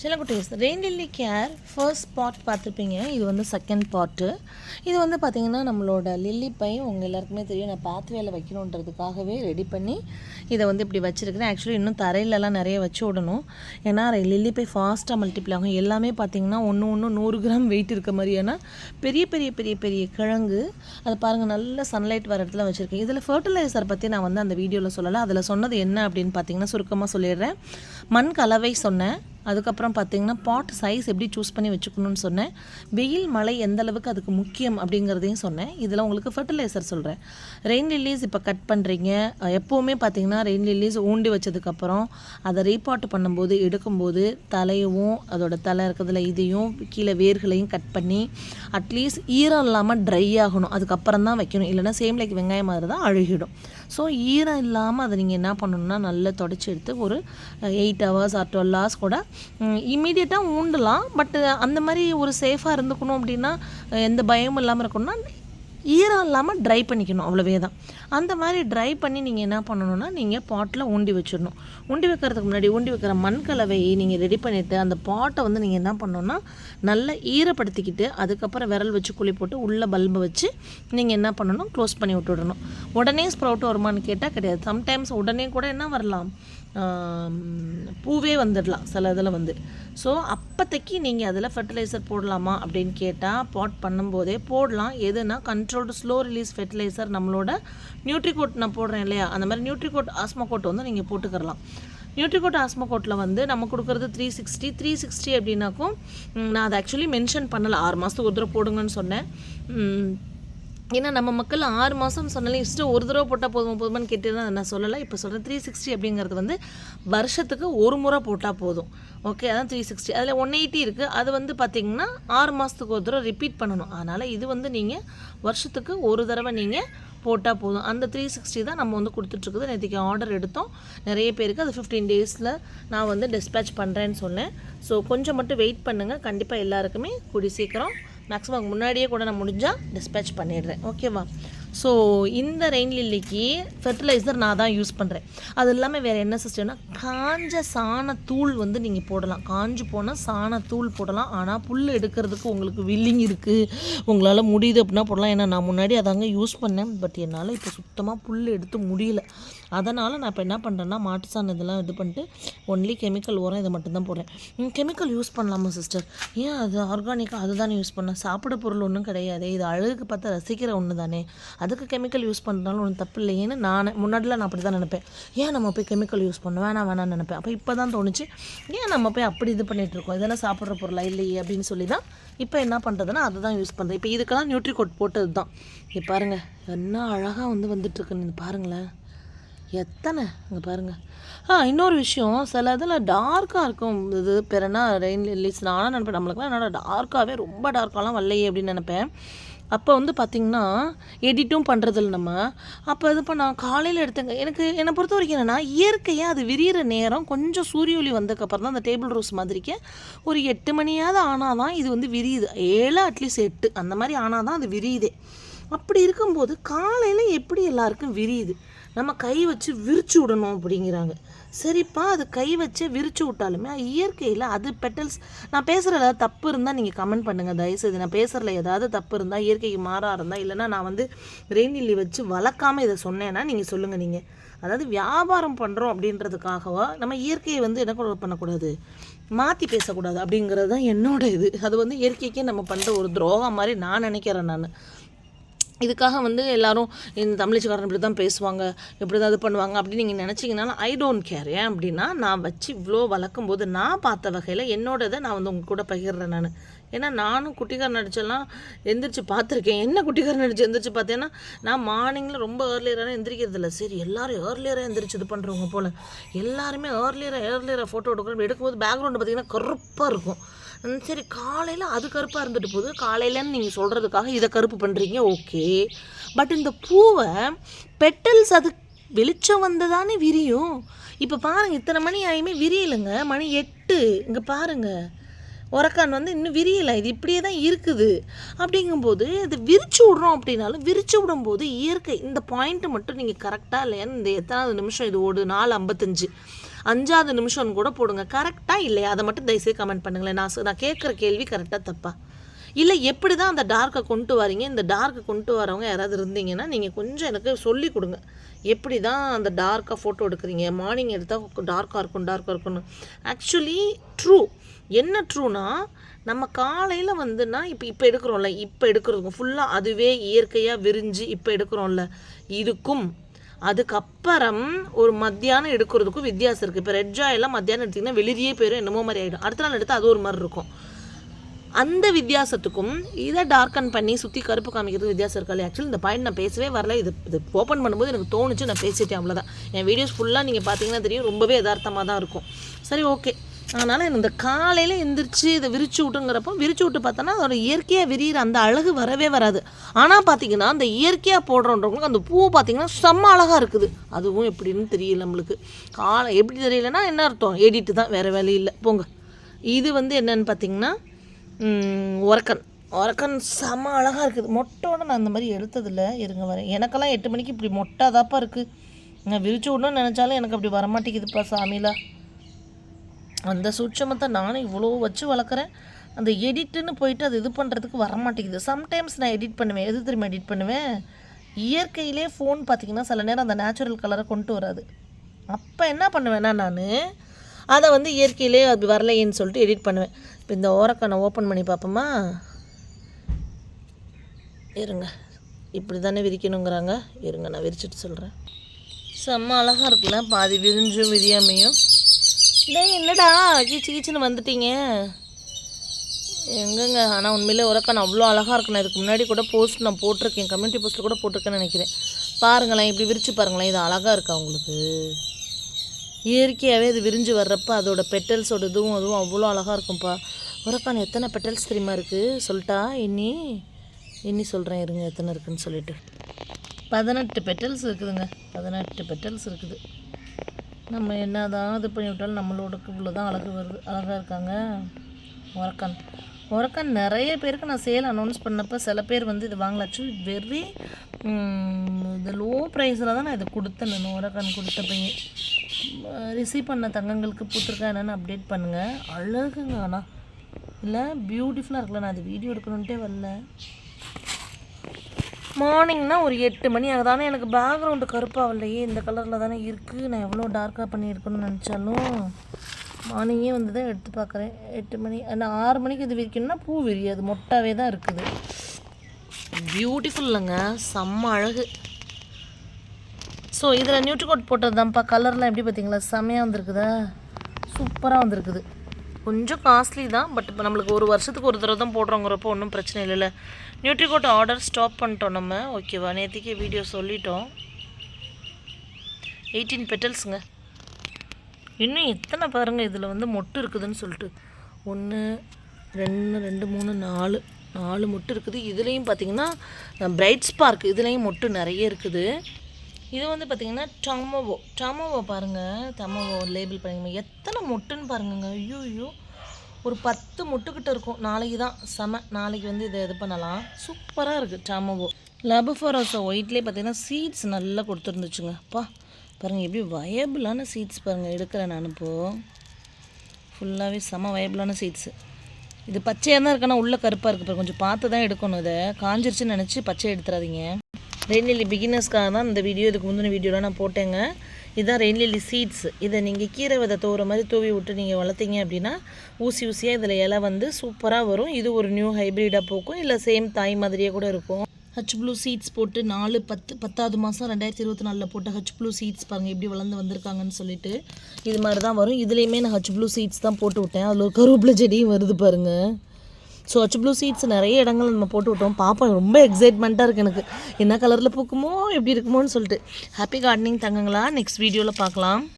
சிலக்குட்டீஸ் rain lily care first part பார்த்துருப்பீங்க இது வந்து செகண்ட் பாட்டு இது வந்து பார்த்திங்கன்னா நம்மளோட லில்லி பை உங்கள் எல்லாருக்குமே தெரியும். நான் பாத் வேலை வைக்கணுன்றதுக்காகவே ரெடி பண்ணி இதை வந்து இப்படி வச்சுருக்கிறேன். ஆக்சுவலி இன்னும் தரையிலலாம் நிறைய வச்சு விடணும். ஏன்னா லில்லி பை ஃபாஸ்ட்டாக மல்டிப்ளை ஆகும். எல்லாமே பார்த்திங்கன்னா ஒன்று ஒன்று நூறு கிராம் வெயிட் இருக்க மாதிரியான பெரிய பெரிய பெரிய பெரிய கிழங்கு. அது பாருங்கள் நல்ல சன்லைட் வர இடத்துல வச்சுருக்கேன். இதில் ஃபர்டிலைசர் பற்றி நான் வந்து அந்த வீடியோவில் சொல்லலை. அதில் சொன்னது என்ன அப்படின்னு பார்த்தீங்கன்னா சுருக்கமாக சொல்லிடுறேன். மண் கலவை சொன்னேன். அதுக்கப்புறம் பார்த்தீங்கன்னா பாட் சைஸ் எப்படி சூஸ் பண்ணி வச்சுக்கணும்னு சொன்னேன். வெயில் மழை எந்த அளவுக்கு அதுக்கு முக்கியம் அப்படிங்கிறதையும் சொன்னேன். இதில் உங்களுக்கு ஃபர்டிலைசர் சொல்கிறேன் ரெயின் லில்லீஸ் இப்போ கட் பண்ணுறீங்க எப்போவுமே பார்த்தீங்கன்னா ரெயின் லில்லீஸ் ஊண்டி வச்சதுக்கப்புறம் அதை ரீபாட் பண்ணும்போது எடுக்கும்போது தலையவும் அதோட தலை இருக்கிறதுல இதையும் கீழே வேர்களையும் கட் பண்ணி அட்லீஸ்ட் ஈரம் இல்லாமல் ட்ரை ஆகணும். அதுக்கப்புறம் தான் வைக்கணும். இல்லைன்னா சேம் லைக் வெங்காயம் மாதிரி தான் அழுகிடும். ஸோ ஈரம் இல்லாமல் அதை நீங்கள் என்ன பண்ணணும்னா நல்லா தொடச்சி எடுத்து ஒரு eight hours or twelve hours கூட இம்மீடியட்டாக ஊண்டலாம் பட் அந்த மாதிரி ஒரு சேஃபாக இருந்துக்கணும் அப்படின்னா எந்த பயமும் இல்லாமல் இருக்கணும்னா ஈரம் இல்லாமல் ட்ரை பண்ணிக்கணும் அவ்வளோவே தான். அந்த மாதிரி ட்ரை பண்ணி நீங்கள் என்ன பண்ணணும்னா நீங்கள் பாட்டில் ஊண்டி வச்சிடணும். ஊண்டி வைக்கிறதுக்கு முன்னாடி ஊண்டி வைக்கிற மண் கலவையை நீங்கள் ரெடி பண்ணிவிட்டு அந்த பாட்டை வந்து நீங்கள் என்ன பண்ணணும்னா நல்லா ஈரப்படுத்திக்கிட்டு அதுக்கப்புறம் விரல் வச்சு குழி போட்டு உள்ளே பல்பை வச்சு நீங்கள் என்ன பண்ணணும் க்ளோஸ் பண்ணி விட்டுடணும். உடனே ஸ்ப்ரவுட் வருமான்னு கேட்டால் கிடையாது. சம்டைம்ஸ் உடனே கூட என்ன வரலாம்? பூவே வந்துடலாம். சில இதில் வந்து. ஸோ அப்போத்தைக்கு நீங்கள் அதில் ஃபர்டிலைசர் போடலாமா அப்படின்னு கேட்டால் பாட் பண்ணும்போதே போடலாம். எதுனா கண்ட்ரோல்டு ஸ்லோ ரிலீஸ் ஃபெர்டிலைசர் நம்மளோட நியூட்ரிகோட் நான் போடுறேன் இல்லையா? அந்த மாதிரி நியூட்ரிகோட் ஆஸ்மோகோட் வந்து நீங்கள் போட்டுக்கிறலாம். நியூட்ரிகோட் ஆஸ்மோகோட்டில் வந்து நம்ம கொடுக்குறது த்ரீ சிக்ஸ்டி த்ரீ சிக்ஸ்டி அப்படின்னாக்கும் நான் அதை ஆக்சுவலி மென்ஷன் பண்ணலை. ஆறு மாதத்துக்கு ஒரு தடவை போடுங்கன்னு சொன்னேன். ஏன்னா நம்ம மக்கள் ஆறு மாதம் சொன்னாலும் இஷ்டம் ஒரு தடவை போட்டால் போதும் போதுமான்னு கேட்டு நான் சொல்லலை. இப்போ சொல்கிறேன் த்ரீ சிக்ஸ்டி அப்படிங்கிறது வந்து வருஷத்துக்கு ஒரு முறை போட்டால் போதும். ஓகே அதான் த்ரீ சிக்ஸ்டி அதில் ஒன் எயிட்டி இருக்குது அது வந்து பார்த்திங்கன்னா ஆறு மாதத்துக்கு ஒரு தடவை ரிப்பீட் பண்ணணும். அதனால் இது வந்து நீங்கள் வருஷத்துக்கு ஒரு தடவை நீங்கள் போட்டால் போதும். அந்த த்ரீ சிக்ஸ்டி தான் நம்ம வந்து கொடுத்துட்ருக்குது. நேற்றுக்கு ஆர்டர் எடுத்தோம். நிறைய பேருக்கு அது ஃபிஃப்டீன் டேஸில் நான் வந்து டிஸ்பேச் பண்ணுறேன்னு சொன்னேன். ஸோ கொஞ்சம் மட்டும் வெயிட் பண்ணுங்கள் கண்டிப்பாக எல்லாருக்குமே கூடி சீக்கிரம் மேக்ஸிமம் முன்னாடியே கூட நான் முடிஞ்சால் டிஸ்பேச் பண்ணிடுறேன். ஓகேவா ஸோ இந்த ரெயின் லில்லிக்கு ஃபெர்டிலைசர் நான் தான் யூஸ் பண்ணுறேன் அது இல்லாமல் வேறு என்ன சிஸ்டம்னா காஞ்ச சாணத்தூள் வந்து நீங்கள் போடலாம். காஞ்சு போனால் சாணத்தூள் போடலாம். ஆனால் புல் எடுக்கிறதுக்கு உங்களுக்கு வில்லிங் இருக்குது உங்களால் முடியுது அப்படின்னா போடலாம். ஏன்னா நான் முன்னாடி அதாங்க யூஸ் பண்ணேன். பட் என்னால் இப்போ சுத்தமாக புல் எடுத்து முடியல. அதனால் நான் இப்போ என்ன பண்ணுறேன்னா மாட்டு சாணம் இதெல்லாம் இது பண்ணிட்டு ஒன்லி கெமிக்கல் உரம் இதை மட்டும்தான் போடுறேன். கெமிக்கல் யூஸ் பண்ணலாமா சிஸ்டர் ஏன் அது ஆர்கானிக்காக அதுதானே யூஸ் பண்ணேன் சாப்பிட பொருள் ஒன்றும் கிடையாது. இது அழகுக்கு பார்த்தா ரசிக்கிற ஒன்று தானே அதுக்கு கெமிக்கல் யூஸ் பண்ணுறதுனால ஒன்றும் தப்பு இல்லையேன்னு நான் முன்னாடிலாம் நான் அப்படி தான் நினைப்பேன். ஏன் நம்ம போய் கெமிக்கல் யூஸ் பண்ண வேணாம் வேணாம்னு நினைப்பேன். அப்போ இப்போ தான் தோணுச்சு ஏன் நம்ம போய் அப்படி இது பண்ணிகிட்டு இருக்கோம்? இதெல்லாம் சாப்பிட்ற பொருளா இல்லையே அப்படின்னு சொல்லி தான் இப்போ என்ன பண்ணுறதுன்னா அதை தான் யூஸ் பண்ணுறேன் இப்போ இதுக்கெல்லாம் நியூட்ரிகோட் போட்டது தான் இப்போ பாருங்கள் என்ன அழகாக வந்து வந்துட்டுருக்குன்னு பாருங்களேன். எத்தனை? இங்கே பாருங்கள் ஆ இன்னொரு விஷயம் சில இதில் டார்க்காக இருக்கும். இது பெறனா ரெயின் லில்லிஸ் நானும் நினைப்பேன். நம்மளுக்குலாம் என்னோட டார்க்காகவே ரொம்ப டார்க்காலாம் வரலையே அப்படின்னு நினைப்பேன். அப்போ வந்து பார்த்திங்கன்னா எடிட்டும் பண்ணுறதில்ல நம்ம. அப்போ இது பண்ண காலையில் எடுத்தேங்க. எனக்கு என்னை பொறுத்த வரைக்கும் என்னென்னா இயற்கையாக அது விரியிற நேரம் கொஞ்சம் சூரிய ஒளி வந்ததுக்கப்புறம் தான் அந்த டேபிள் ரோஸ் மாதிரிக்கு ஒரு எட்டு மணியாவது ஆனால் தான் இது வந்து விரியுது. ஏழு அட்லீஸ்ட் எட்டு. அந்த மாதிரி ஆனால் தான் அது விரியுதே. அப்படி இருக்கும்போது காலையில் எப்படி எல்லாருக்கும் விரியுது? நம்ம கை வச்சு விரிச்சு விடணும் அப்படிங்கிறாங்க. சரிப்பா அது கை வச்சு விரிச்சு விட்டாலுமே இயற்கையில் அது பெட்டல்ஸ் நான் பேசுகிற ஏதாவது தப்பு இருந்தால் நீங்கள் கமெண்ட் பண்ணுங்கள் தயவுசெய்து நான் பேசுகிறல ஏதாவது தப்பு இருந்தால் இயற்கைக்கு மாறாக இருந்தால் இல்லைன்னா நான் வந்து ரெயின் லில்லி வச்சு வளர்க்காம இதை சொன்னேன்னா நீங்கள் சொல்லுங்கள் நீங்கள் அதாவது வியாபாரம் பண்ணுறோம் அப்படின்றதுக்காகவா நம்ம இயற்கையை வந்து என்ன கூட பண்ணக்கூடாது? மாற்றி பேசக்கூடாது அப்படிங்கிறது தான் என்னோட இது. அது வந்து இயற்கைக்கே நம்ம பண்ணுற ஒரு துரோகம் மாதிரி நான் நினைக்கிறேன் நான். இதுக்காக வந்து எல்லாரும் இந்த தமிழ்ச்சிக்காரன் இப்படி தான் பேசுவாங்க இப்படி தான் இது பண்ணுவாங்க அப்படின்னு நீங்கள் நினச்சிங்கனாலும் ஐ டோன்ட் கேர் ஏன் அப்படின்னா நான் வச்சு இவ்வளோ வளர்க்கும் போது நான் பார்த்த வகையில் என்னோடதை நான் வந்து உங்கள் கூட பகிர்றேன் நான். ஏன்னா நானும் குட்டிக்கார நடிச்செல்லாம் எந்திரிச்சு பார்த்துருக்கேன். என்ன குட்டிக்கார நடிச்சு எந்திரிச்சு பார்த்தேன்னா நான் மார்னிங்கில் ரொம்ப ஏர்லியராக எந்திரிக்கிறது இல்லை. சரி எல்லாரும் ஏர்லியராக எந்திரிச்சு இது பண்ணுறவங்க போல். எல்லாருமே ஏர்லியராக ஏர்லியராக ஃபோட்டோ எடுக்கணும் எடுக்கும்போது பேக்ரவுண்டு பார்த்தீங்கன்னா கருப்பாக இருக்கும். சரி காலையில் அது கருப்பாக இருந்துட்டு போகுது. காலையிலன்னு நீங்கள் சொல்கிறதுக்காக இதை கருப்பு பண்ணுறீங்க ஓகே. பட் இந்த பூவை பெட்டல்ஸ் அது வெளிச்சம் வந்து தானே விரியும். இப்போ பாருங்கள் இத்தனை மணி ஆயுமே விரியலைங்க. மணி எட்டு. இங்கே பாருங்கள் உரக்கான் வந்து இன்னும் விரியலை இது இப்படியே தான் இருக்குது. அப்படிங்கும்போது இது விரிச்சு விட்றோம் அப்படின்னாலும் விரிச்சு விடும்போது இயற்கை இந்த பாயிண்ட்டு மட்டும் நீங்கள் கரெக்டாக இல்லையான்னு இந்த எத்தனாவது நிமிஷம் இது ஓடுது நாலு ஐம்பத்தஞ்சு. அஞ்சாவது நிமிஷம்னு கூட போடுங்க. கரெக்டாக இல்லையா? அதை மட்டும் தயவுசெய்து கமெண்ட் பண்ணுங்களேன். நான் நான் கேட்குற கேள்வி கரெக்டாக தப்பா? இல்லை எப்படி தான் அந்த டார்க்கை கொண்டு வரீங்க? இந்த டார்க்கை கொண்டு வரவங்க யாராவது இருந்தீங்கன்னா நீங்கள் கொஞ்சம் எனக்கு சொல்லி கொடுங்க. எப்படி தான் அந்த டார்க்காக ஃபோட்டோ எடுக்கிறீங்க? மார்னிங் எடுத்தால் டார்க்காக இருக்கும் டார்க்காக இருக்கும்னு. ஆக்சுவலி ட்ரூ என்ன ட்ரூனா நம்ம காலையில் வந்துன்னா இப்போ இப்போ எடுக்கிறோம்ல இப்போ எடுக்கிறதுக்கும் ஃபுல்லாக அதுவே இயற்கையாக விரிஞ்சு இப்போ எடுக்கிறோம்ல. இதுக்கும் அதுக்கப்புறம் ஒரு மத்தியானம் எடுக்கிறதுக்கும் வித்தியாசம் இருக்குது இப்போ ரெட் ஜாயெல்லாம் மத்தியானம் எடுத்திங்கன்னா வெளியே போயிடும் என்னமோ மாதிரி ஆகிடும் அடுத்த நாள் எடுத்தால் அது ஒரு மாதிரி இருக்கும். அந்த வித்தியாசத்துக்கும் இதை டார்க்கன் பண்ணி சுற்றி கருப்பு காமிக்கிறதுக்கு வித்தியாசம் இருக்காது ஆக்சுவலி இந்த பாயிண்ட் நான் பேசவே வரல. இது இது ஓப்பன் பண்ணும்போது எனக்கு தோணுச்சு நான் பேசிட்டேன் அவ்வளோதான் என் வீடியோஸ் ஃபுல்லாக நீங்கள் பார்த்தீங்கன்னா தெரியும் ரொம்பவே யதார்த்தமாக தான் இருக்கும். சரி ஓகே அதனால் இந்த காலையில் எந்திரிச்சு இதை விரிச்சு விட்டுங்கிறப்போ விரிச்சு விட்டு பார்த்தோன்னா அதோட இயற்கையாக விரிகிற அந்த அழகு வரவே வராது. ஆனால் பார்த்தீங்கன்னா அந்த இயற்கையாக போடுறோன்றவங்களுக்கு அந்த பூ பார்த்தீங்கன்னா செம்ம அழகாக இருக்குது. அதுவும் எப்படின்னு தெரியல நம்மளுக்கு. காலை எப்படி தெரியலன்னா என்ன அர்த்தம்? எடிட்டு தான் வேறு வேலை இல்லை. போங்க. இது வந்து என்னன்னு பார்த்தீங்கன்னா ஒரக்கன் ஒரக்கன் செம அழகாக இருக்குது. மொட்டோட நான் அந்த மாதிரி எடுத்ததில்ல. இருங்க வரேன். எனக்கெல்லாம் எட்டு மணிக்கு இப்படி மொட்டாதாப்பா இருக்குது நான் விரிச்சு விடணும்னு நினச்சாலும் எனக்கு அப்படி வரமாட்டேங்குதுப்பா சாமியில் அந்த சூட்சமத்தை நானும் இவ்வளோ வச்சு வளர்க்குறேன். அந்த எடிட்டுன்னு போயிட்டு அது இது பண்ணுறதுக்கு வரமாட்டேங்குது. சம்டைம்ஸ் நான் எடிட் பண்ணுவேன். எது திரும்ப எடிட் பண்ணுவேன்? இயற்கையிலே ஃபோன் பார்த்தீங்கன்னா சில நேரம் அந்த நேச்சுரல் கலரை கொண்டு வராது. அப்போ என்ன பண்ணுவேன்னா நான் அதை வந்து இயற்கையிலே அது வரலையேன்னு சொல்லிட்டு எடிட் பண்ணுவேன். இப்போ இந்த ஓரக்கண்ணை ஓப்பன் பண்ணி பார்ப்போமா இருங்க. இப்படி தானே விரிக்கணுங்கிறாங்க. இருங்க நான் விரிச்சிட்டு சொல்கிறேன் செம்ம அழகாக இருக்குல்ல? பாதி விரிஞ்சும் விரியாமையும். டேய் என்னடா? கீச்சு கீச்சுன்னு வந்துட்டீங்க. எங்கங்க? ஆனால் உண்மையிலே உரக்கான அவ்வளோ அழகாக இருக்கணும் இதுக்கு முன்னாடி கூட போஸ்ட் நான் போட்டிருக்கேன். கம்யூனிட்டி போஸ்ட்டில் கூட போட்டிருக்கேன்னு நினைக்கிறேன். பாருங்களேன் இப்படி விரித்து பாருங்களேன். இது அழகாக இருக்கா உங்களுக்கு? இயற்கையாகவே அது விரிஞ்சு வர்றப்ப அதோட பெட்டல்ஸோட இதுவும் அதுவும் அவ்வளோ அழகாக இருக்கும்ப்பா உரக்கான எத்தனை பெட்டல்ஸ் தெரியுமா இருக்குது சொல்லிட்டா? இன்னி இன்னி சொல்கிறேன் இருங்க எத்தனை இருக்குன்னு சொல்லிட்டு. பதினெட்டு பெட்டல்ஸ் இருக்குதுங்க. பதினெட்டு பெட்டல்ஸ் இருக்குது. நம்ம என்ன தான் இது பண்ணி விட்டாலும் நம்மளோடக்கு இவ்வளோ தான் அழகு வருது. அழகாக இருக்காங்க. உரக்கான். உரக்கான் நிறைய பேருக்கு நான் சேல் அனௌன்ஸ் பண்ணப்போ சில பேர் வந்து இது வாங்கல. ஆக்சுவலி வெரி இது லோ ப்ரைஸில் தான் நான் இதை கொடுத்தேன் நான் உரக்கான் கொடுத்த பையன். ரிசீவ் பண்ண தங்கங்களுக்கு பூத்திருக்கா என்னென்னு அப்டேட் பண்ணுங்கள் அழகுங்க ஆனால் இல்லை பியூட்டிஃபுல்லாக இருக்குல்ல நான் அது வீடியோ எடுக்கணுன்ட்டே வரல. மார்னிங்னா ஒரு எட்டு மணி ஆகுது. ஆனால் எனக்கு பேக்ரவுண்டு கருப்பாகலையே இந்த கலரில் தானே இருக்குது நான் எவ்வளோ டார்க்காக பண்ணியிருக்கணும்னு நினச்சாலும் மார்னிங்கே வந்து தான் எடுத்து பார்க்குறேன். எட்டு மணி ஆனால் ஆறு மணிக்கு இது விரிக்கணும்னா பூ விரியாது. மொட்டாவே தான் இருக்குது. பியூட்டிஃபுல்லுங்க செம்ம அழகு. ஸோ இதில் நியூட்ரிகோட் போட்டது தான்ப்பா கலர்லாம் எப்படி பார்த்தீங்களா? செம்மையாக வந்திருக்குதா? சூப்பராக வந்திருக்குது. கொஞ்சம் காஸ்ட்லி தான் பட் இப்போ நம்மளுக்கு ஒரு வருஷத்துக்கு ஒரு தடவை தான் போடுறோங்கிறப்போ ஒன்றும் பிரச்சனை இல்லைல்ல. நியூட்ரிகோட் ஆர்டர் ஸ்டாப் பண்ணிட்டோம் நம்ம. ஓகேவா நேற்றுக்கே வீடியோ சொல்லிட்டோம். எயிட்டீன் பெட்டல்ஸுங்க இன்னும் எத்தனை பாருங்கள் இதில் வந்து மொட்டு இருக்குதுன்னு சொல்லிட்டு. ஒன்று ரெண்டு ரெண்டு மூணு நாலு. நாலு மொட்டு இருக்குது. இதுலேயும் பார்த்தீங்கன்னா பிரைட் ஸ்பார்க் இதுலேயும் மொட்டு நிறைய இருக்குது. இது வந்து பார்த்தீங்கன்னா டமோவோ டமோவோ பாருங்கள் டமோவோ லேபிள் பண்ணிங்க எத்தனை மொட்டுன்னு பாருங்கங்க. ஐயோ ஐயோ ஒரு பத்து முட்டுக்கிட்ட இருக்கும். நாளைக்கு தான். செம. நாளைக்கு வந்து இதை இது பண்ணலாம். சூப்பராக இருக்குது டமோவோ லபுஃபரோசா ஒயிட்லேயே பார்த்தீங்கன்னா சீட்ஸ் நல்லா கொடுத்துருந்துச்சுங்க. அப்பா பாருங்கள் எப்படி வயபிளான சீட்ஸ் பாருங்கள் எடுக்கிறேன் நான் இப்போது ஃபுல்லாகவே செம வயபிளான சீட்ஸு இது பச்சையாக தான் இருக்குன்னா உள்ளே கருப்பாக இருக்குது இப்போ கொஞ்சம் பார்த்து தான் எடுக்கணும் இதை. காஞ்சிருச்சுன்னு நினச்சி பச்சை ரெயின் லில்லி பிகினர்ஸ்க்காக தான் இந்த வீடியோ இதுக்கு முந்தின வீடியோலாம் நான் போட்டேங்க. இதுதான் ரெயின் லில்லி சீட்ஸ். இதை நீங்கள் கீரை விதை தோற மாதிரி தூவி விட்டு நீங்கள் வளர்த்தீங்க அப்படின்னா ஊசி ஊசியாக இதில் இலை வந்து சூப்பராக வரும். இது ஒரு நியூ ஹைப்ரிடாக போக்கும். இல்லை சேம் தாய் மாதிரியே கூட இருக்கும். ஹச் ப்ளூ சீட்ஸ் போட்டு நாலு பத்து பத்தாவது மாதம் ரெண்டாயிரத்தி இருபத்தி நாலில் போட்ட ஹச் ப்ளூ சீட்ஸ் பாருங்கள் எப்படி வளர்ந்து வந்திருக்காங்கன்னு சொல்லிட்டு. இது மாதிரி தான் வரும். இதுலேயுமே நான் ஹச் ப்ளூ சீட்ஸ் தான் போட்டு விட்டேன். அதில் ஒரு கருவேப்பிலை செடியும் வருது பாருங்கள் ஸோ ஹச் ப்ளூ சீட்ஸ் நிறைய இடங்கள் நம்ம போட்டு விட்டோம். பார்ப்போம் ரொம்ப எக்ஸைட்மெண்ட்டாக இருக்குது எனக்கு. என்ன கலரில் பூக்குமோ எப்படி இருக்குமோன்னு சொல்லிட்டு. Happy gardening தங்கங்களா? நெக்ஸ்ட் வீடியோவில் பார்க்கலாம்.